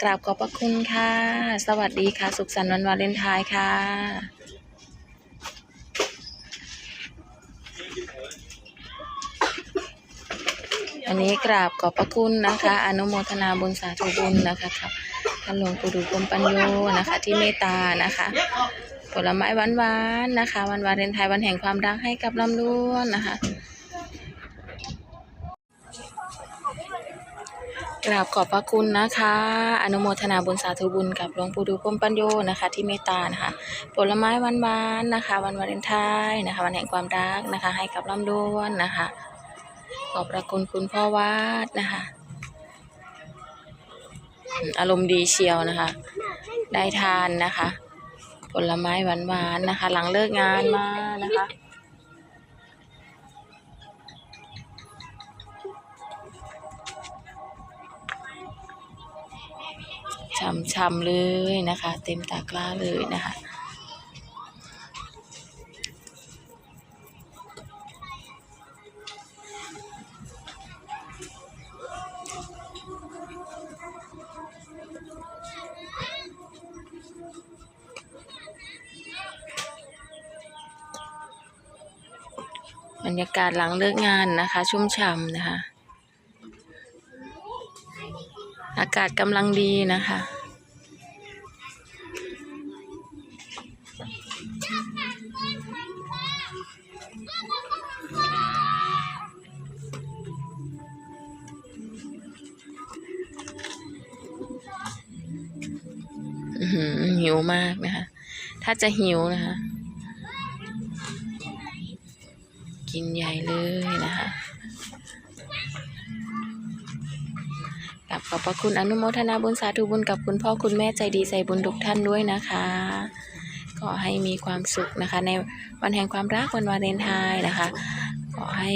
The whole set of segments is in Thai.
กราบขอบพระคุณค่ะ สวัสดีค่ะ สุขสันต์วันวาเลนไทน์ค่ะอันนี้กราบขอบพระคุณนะคะ อนุโมทนาบุญสาธุบุญนะคะครับท่านหลวงปู่ดูกรมปัญโยนะคะ ที่เมตตานะคะ ผลไม้หวานๆนะคะ วันวาเลนไทน์วันแห่งความรักให้กับลำดวนนะคะ กราบขอบพระคุณนะคะ อนุโมทนาบุญสาธุบุญกับหลวงปู่ดูพมปัญโยนะคะ ที่เมตตานะคะ ผลไม้วานๆนะคะ วันวาเลนไทน์นะคะ วันแห่งความรักนะคะ ให้กับลำดวนนะคะ ขอบพระคุณคุณพ่อวาดนะคะอืมอารมณ์ดีเชียวนะคะ ได้ทานนะคะ ผลไม้หวานๆนะคะ หลังเลิกงานมานะคะ ช่ำๆเลยนะคะ เต็มตากร้าเลยนะคะบรรยากาศหลังเลิกงานนะคะ ชุ่มฉ่ำนะคะ อากาศกำลังดีนะคะอือหือหิวมากนะคะ ถ้าจะหิวนะคะ กินใหญ่เลยนะคะกับขอบพระคุณอนุโมทนาบุญสาธุบุญกับคุณพ่อคุณแม่ใจดีใจบุญทุกท่านด้วยนะคะ ขอให้มีความสุขนะคะ ในวันแห่งความรักวันวาเลนไทน์นะคะ ขอให้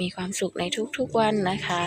มีความสุขในทุกๆวันนะคะ